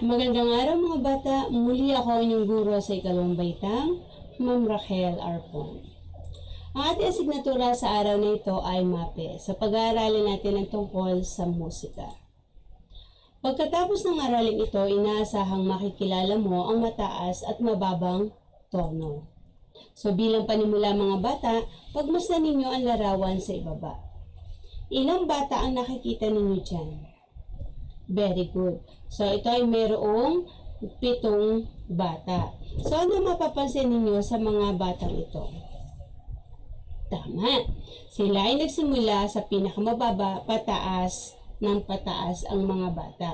Magandang araw mga bata. Muli ako inyong guro sa ikalawang baitang, Ma'am Rachel Arpon. Ang ating asignatura sa araw na ito ay MAPE sa pag-aaralin natin ang tungkol sa musika. Pagkatapos ng aralin ito, inaasahang makikilala mo ang mataas at mababang tono. So bilang panimula mga bata, pagmasdan ninyo ang larawan sa ibaba. Ilang bata ang nakikita ninyo dyan? Very good. So, ito ay mayroong pitong bata. So, ano mapapansin ninyo sa mga batang ito? Tama. Sila ay nagsimula sa pinakamababa, pataas, ng pataas ang mga bata.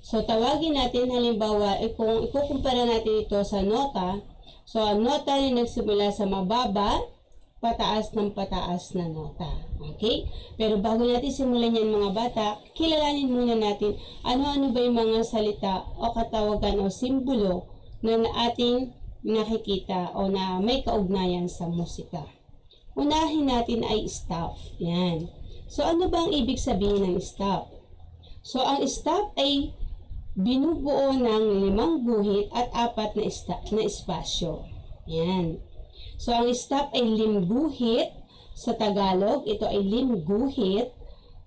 So, tawagin natin halimbawa, eh, kung ikukumpara natin ito sa nota, so, ang nota ay nagsimula sa mababa, pataas ng pataas na nota. Okay? Pero bago natin simulan yan mga bata, kilalanin muna natin ano-ano ba yung mga salita o katawagan o simbolo na ating nakikita o na may kaugnayan sa musika. Unahin natin ay staff. Yan. So ano ba ang ibig sabihin ng staff? So ang staff ay binubuo ng limang guhit at apat na, esta- na espasyo. Yan. So, ang stop ay limguhit. Sa Tagalog, ito ay limguhit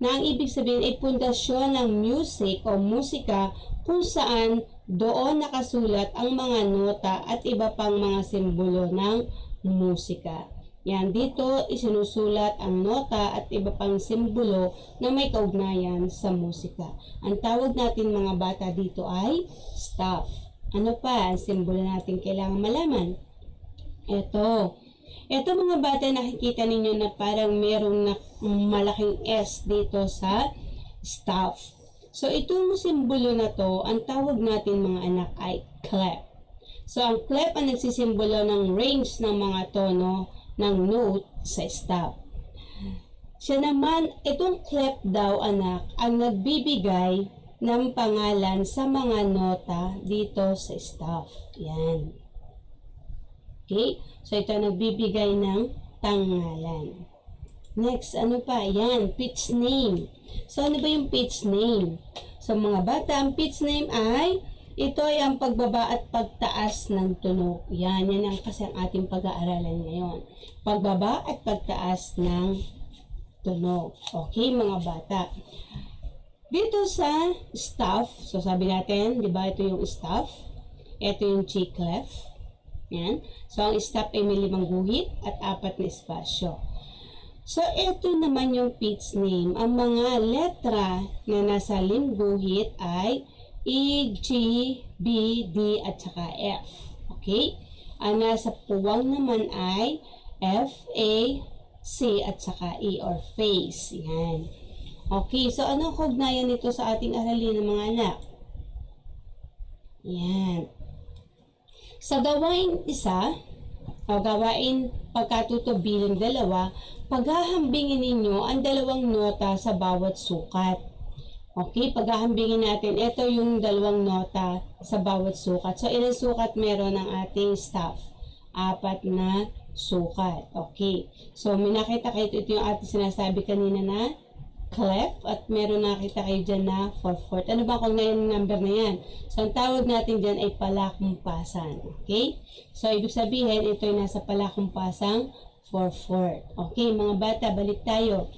na ang ibig sabihin ay pundasyon ng music o musika kung saan doon nakasulat ang mga nota at iba pang mga simbolo ng musika. Yan, dito isinusulat ang nota at iba pang simbolo na may kaugnayan sa musika. Ang tawag natin mga bata dito ay staff. Ano pa ang simbolo natin kailangan malaman? Ito. Ito mga bata nakikita ninyo na parang merong na, malaking S dito sa staff. So itong simbolo na to, ang tawag natin mga anak ay clef. So ang clef ang nagsisimbolo ng range ng mga tono ng note sa staff. Siya naman, itong clef daw anak, ang nagbibigay ng pangalan sa mga nota dito sa staff. Yan. Okay? So, ito nagbibigay ng pangalan. Next, ano pa? Yan, pitch name. So, ano ba yung pitch name? So, mga bata, ang pitch name ay ito ay ang pagbaba at pagtaas ng tunog. Yan, yan ang kasi ang ating pag-aaralan ngayon. Pagbaba at pagtaas ng tunog. Okay, mga bata. Dito sa staff, so sabi natin, di ba ito yung staff? Ito yung G-clef. Yan. So, ang stop ay may limang guhit at apat na espasyo. So, ito naman yung pitch name. Ang mga letra na nasa lim guhit ay E, G, B, D, at saka F. Okay? Ang nasa puwang naman ay F, A, C, at saka E or face. Yan. Okay, so anong kugnayan nito sa ating aralin ng mga anak? Yan. Sa gawain isa, o gawain pagkatuto bilang dalawa, paghahambingin ninyo ang dalawang nota sa bawat sukat. Okay, paghahambingin natin, ito yung dalawang nota sa bawat sukat. So, ilang sukat meron ng ating staff? Apat na sukat. Okay. So, may nakita kayo, ito yung ating sinasabi kanina na clef at meron nakita kayo dyan na 4-4. Ano ba kung na yung number na yan? So, ang tawag natin dyan ay palakumpasan. Okay? So, ibig sabihin, ito ay nasa palakumpasang 4-4. Okay, mga bata, balik tayo.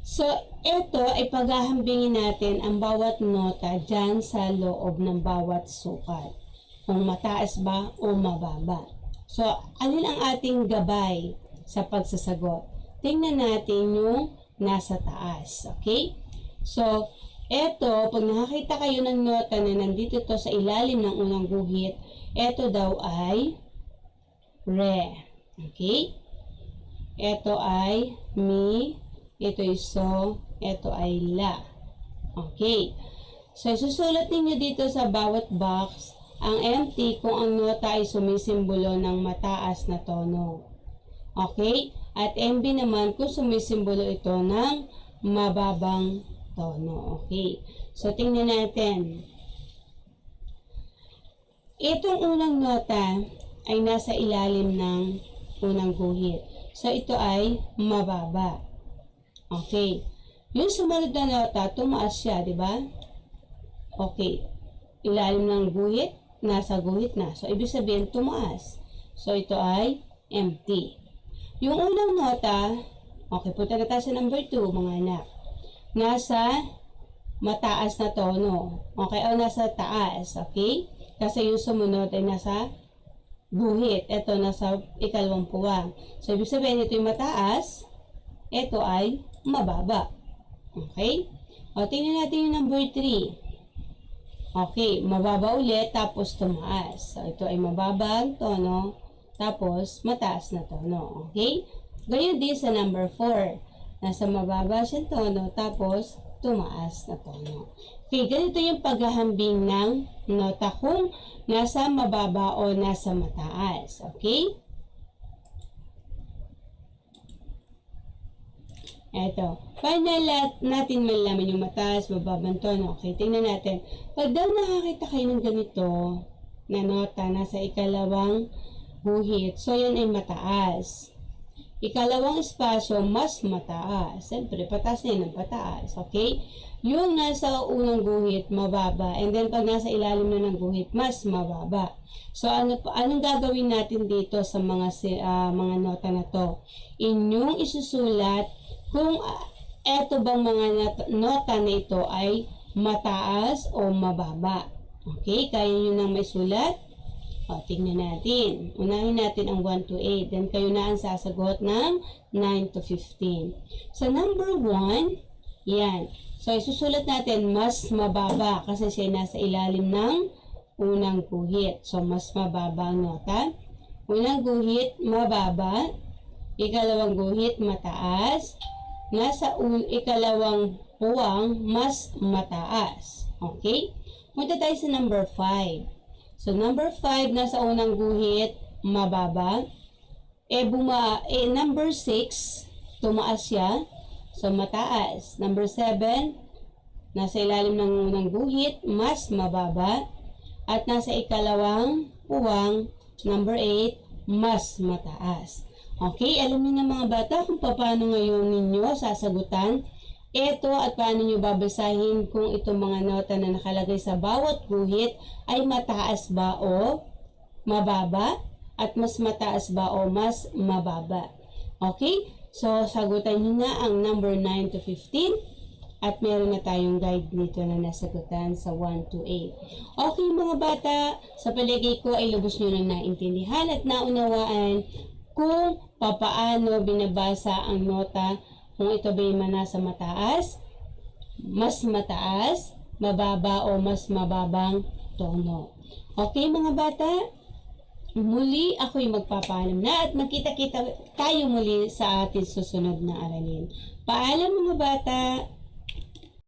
So, ito ay paghahambingin natin ang bawat nota dyan sa loob ng bawat sukat. Kung mataas ba o mababa. So, alin ang ating gabay sa pagsasagot? Tingnan natin yung nasa taas. Okay? So, eto, pag nakakita kayo ng nota na nandito to sa ilalim ng unang guhit, eto daw ay re. Okay? Ito ay mi, ito ay so, ito ay la. Okay. So, susulat ninyo dito sa bawat box ang empty kung ang nota ay sumisimbolo ng mataas na tono. Okay? At MB naman kung sumisimbolo ito ng mababang tono. Okay? So, tingnan natin. Itong unang nota ay nasa ilalim ng unang guhit. So, ito ay mababa. Okay. Yung sumunod na nota, tumaas siya, di ba? Okay. ilalim ng guhit, nasa guhit na. So, ibig sabihin, tumaas. So, ito ay empty. Yung unang nota, okay, punta na tayo sa number 2, mga anak. Nasa mataas na tono. Okay, o nasa taas, okay? Kasi yung sumunod ay nasa guhit. Ito, nasa ikalawang puwang. So, ibig sabihin, ito yung mataas, ito ay mababa. Okay? O, tingnan natin yung number 3. Okay, mababa ulit, tapos tumaas. So, ito ay mababang tono, tapos mataas na tono. Okay? Ganyan din sa number 4. Nasa mababa siyang tono, tapos tumaas na tono. Okay, ganito yung paghahambing ng nota kung nasa mababa o nasa mataas. Okay? Eto. La- natin malalaman yung mataas, bababang tono? Okay, tingnan natin. Pag daw nakakita kayo ng ganito na nota nasa ikalawang guhit, so yan ay mataas. Ikalawang espasyo, mas mataas. Siyempre, pataas na yun ang pataas. Okay? Yung nasa unang guhit, mababa. And then, pag nasa ilalim na ng guhit, mas mababa. So, ano, anong gagawin natin dito sa mga, ah, mga nota na to? Inyong isusulat kung ah, eto bang mga nota na ito ay mataas o mababa. Okay? Kaya nyo nang may sulat? O, tingnan natin. Unahin natin ang 1 to 8. Then, kayo na ang sasagot ng 9 to 15. So, number 1, yan. So, isusulat natin mas mababa kasi siya nasa ilalim ng unang guhit. So, mas mababa ang nota. Unang guhit, mababa. Ikalawang guhit, mataas. Nasa un- ikalawang puwang, mas mataas. Okay? Punta tayo sa number 5. So, number 5, nasa unang guhit, mababa. Eh, buma, eh, number 6, tumaas siya. So, mataas. Number 7, nasa ilalim ng unang guhit, mas mababa. At nasa ikalawang puwang, number 8, mas mataas. Okay, alam niyo na mga bata kung paano ngayon ninyo sasagutan ito at paano nyo babasahin kung itong mga nota na nakalagay sa bawat guhit ay mataas ba o mababa at mas mataas ba o mas mababa. Okay? So, sagutan nyo na ang number 9 to 15 at meron na tayong guide dito na nasagutan sa 1 to 8. Okay mga bata, sa paligay ko ay lubos nyo na naintindihan at naunawaan kung papaano binabasa ang nota kung ito ba yung nasa mataas, mas mataas, mababa o mas mababang tono. Okay mga bata? Muli ako'y magpapaalam na at magkita-kita tayo muli sa ating susunod na aralin. Paalam mga bata!